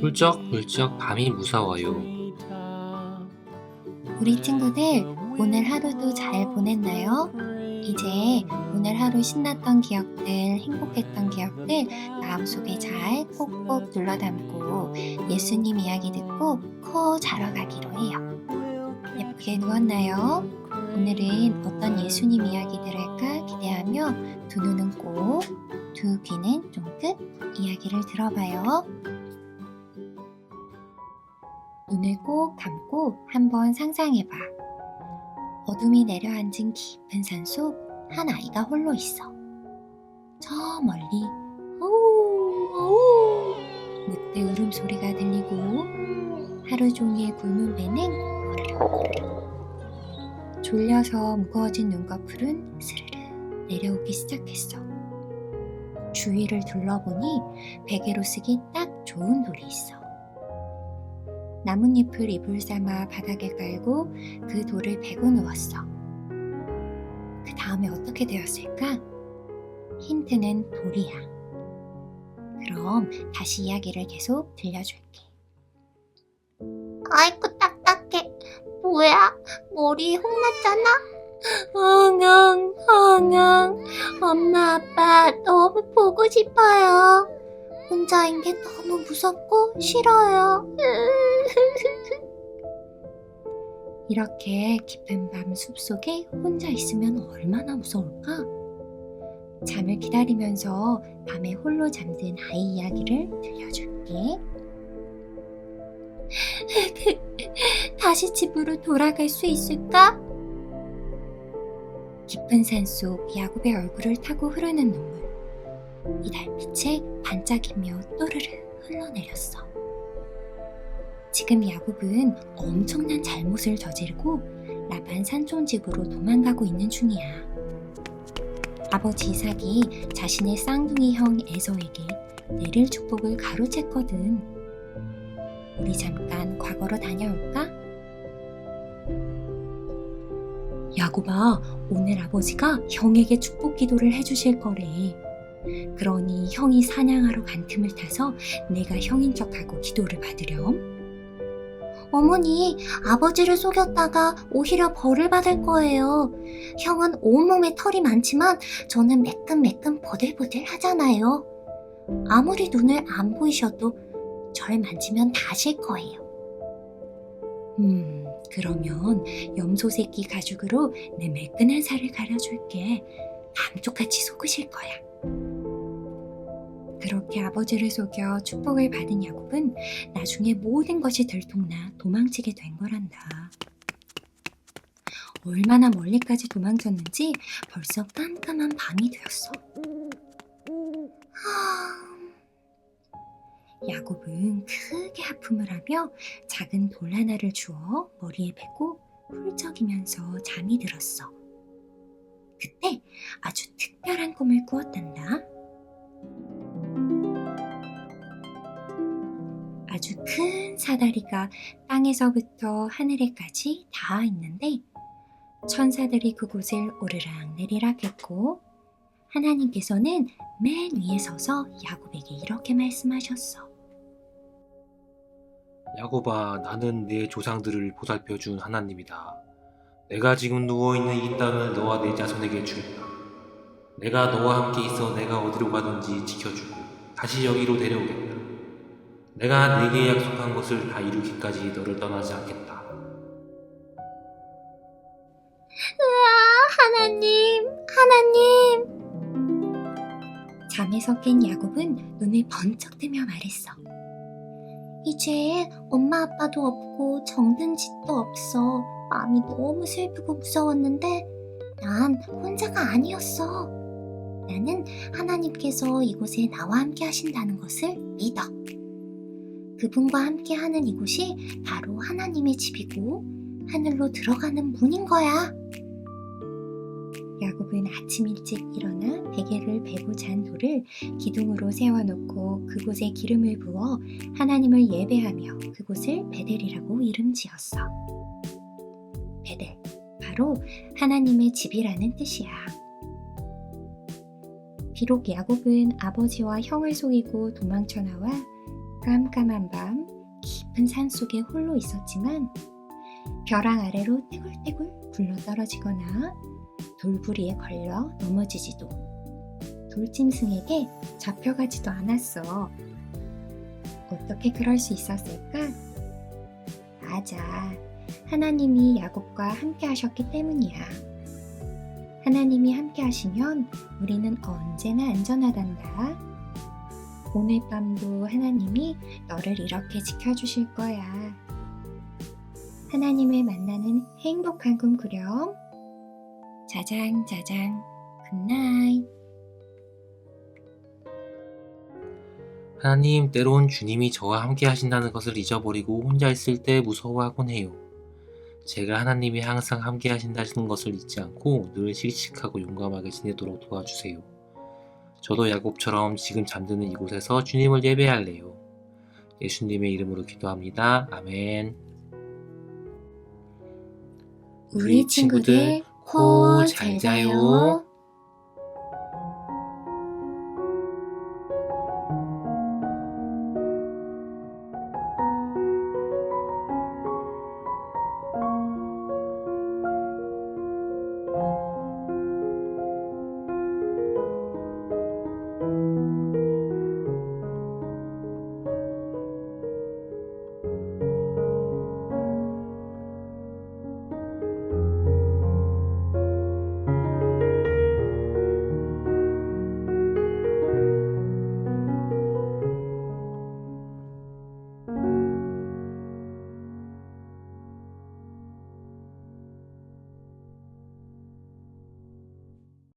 훌쩍훌쩍 밤이 무서워요. 우리 친구들 오늘 하루도 잘 보냈나요? 이제 오늘 하루 신났던 기억들, 행복했던 기억들 마음속에 잘 꼭꼭 눌러 담고 예수님 이야기 듣고 코 자러 가기로 해요. 예쁘게 누웠나요? 오늘은 어떤 예수님 이야기 들을 할까 기대하며 두 눈은 꼭, 두 귀는 쫑긋 이야기를 들어봐요. 눈을 꼭 감고 한번 상상해봐. 어둠이 내려앉은 깊은 산속 한 아이가 홀로 있어. 저 멀리 어우 어우 늑대 울음소리가 들리고 하루 종일 굶은 배는 졸려서 무거워진 눈꺼풀은 스르르 내려오기 시작했어. 주위를 둘러보니 베개로 쓰기 딱 좋은 돌이 있어. 나뭇잎을 이불 삼아 바닥에 깔고 그 돌을 베고 누웠어. 그 다음에 어떻게 되었을까? 힌트는 돌이야. 그럼 다시 이야기를 계속 들려줄게. 아이고 딱딱해. 뭐야? 머리 혼났잖아? 엉엉 엉엉 엄마 아빠 너무 보고 싶어요. 혼자인 게 너무 무섭고 싫어요. 이렇게 깊은 밤 숲속에 혼자 있으면 얼마나 무서울까? 잠을 기다리면서 밤에 홀로 잠든 아이 이야기를 들려줄게. 다시 집으로 돌아갈 수 있을까? 깊은 산속 야곱의 얼굴을 타고 흐르는 눈물. 이 달빛에 반짝이며 또르르 흘러내렸어. 지금 야곱은 엄청난 잘못을 저지르고 라반 산촌 집으로 도망가고 있는 중이야. 아버지 이삭이 자신의 쌍둥이 형 에서에게 내릴 축복을 가로챘거든. 우리 잠깐 과거로 다녀올까? 야곱아, 오늘 아버지가 형에게 축복 기도를 해주실 거래. 그러니 형이 사냥하러 간 틈을 타서 내가 형인 척하고 기도를 받으렴. 어머니, 아버지를 속였다가 오히려 벌을 받을 거예요. 형은 온몸에 털이 많지만 저는 매끈매끈 보들보들 하잖아요. 아무리 눈을 안 보이셔도 절 만지면 다실 거예요. 음, 그러면 염소 새끼 가죽으로 내 매끈한 살을 가려줄게. 감쪽같이 속으실 거야. 그렇게 아버지를 속여 축복을 받은 야곱은 나중에 모든 것이 들통나 도망치게 된 거란다. 얼마나 멀리까지 도망쳤는지 벌써 깜깜한 밤이 되었어. 하... 야곱은 크게 하품을 하며 작은 돌 하나를 주워 머리에 베고 훌쩍이면서 잠이 들었어. 그때 아주 특별한 꿈을 꾸었단다. 아주 큰 사다리가 땅에서부터 하늘에까지 닿아 있는데 천사들이 그곳을 오르락 내리락 했고 하나님께서는 맨 위에 서서 야곱에게 이렇게 말씀하셨어. 야곱아, 나는 내 조상들을 보살펴 준 하나님이다. 내가 지금 누워 있는 이 땅을 너와 내 자손에게 주겠다. 내가 너와 함께 있어 내가 어디로 가든지 지켜주고 다시 여기로 데려오겠다. 내가 내게 약속한 것을 다 이루기까지 너를 떠나지 않겠다. 으아, 하나님, 하나님. 잠에서 깬 야곱은 눈을 번쩍 뜨며 말했어. 이제 엄마 아빠도 없고 정든 집도 없어. 마음이 너무 슬프고 무서웠는데 난 혼자가 아니었어. 나는 하나님께서 이곳에 나와 함께 하신다는 것을 믿어. 그분과 함께 하는 이곳이 바로 하나님의 집이고 하늘로 들어가는 문인 거야. 야곱은 아침 일찍 일어나 베개를 베고 잔 돌을 기둥으로 세워놓고 그곳에 기름을 부어 하나님을 예배하며 그곳을 베델이라고 이름 지었어. 베델, 바로 하나님의 집이라는 뜻이야. 비록 야곱은 아버지와 형을 속이고 도망쳐 나와 깜깜한 밤 깊은 산 속에 홀로 있었지만 벼랑 아래로 떼굴떼굴 굴러 떨어지거나 돌부리에 걸려 넘어지지도 돌짐승에게 잡혀가지도 않았어. 어떻게 그럴 수 있었을까? 맞아. 하나님이 야곱과 함께 하셨기 때문이야. 하나님이 함께 하시면 우리는 언제나 안전하단다. 오늘 밤도 하나님이 너를 이렇게 지켜주실 거야. 하나님을 만나는 행복한 꿈 꾸렴. 자장 자장 굿나잇. 하나님, 때론 주님이 저와 함께 하신다는 것을 잊어버리고 혼자 있을 때 무서워하곤 해요. 제가 하나님이 항상 함께 하신다는 것을 잊지 않고 늘 씩씩하고 용감하게 지내도록 도와주세요. 저도 야곱처럼 지금 잠드는 이곳에서 주님을 예배할래요. 예수님의 이름으로 기도합니다. 아멘. 우리 친구들 코 잘 자요.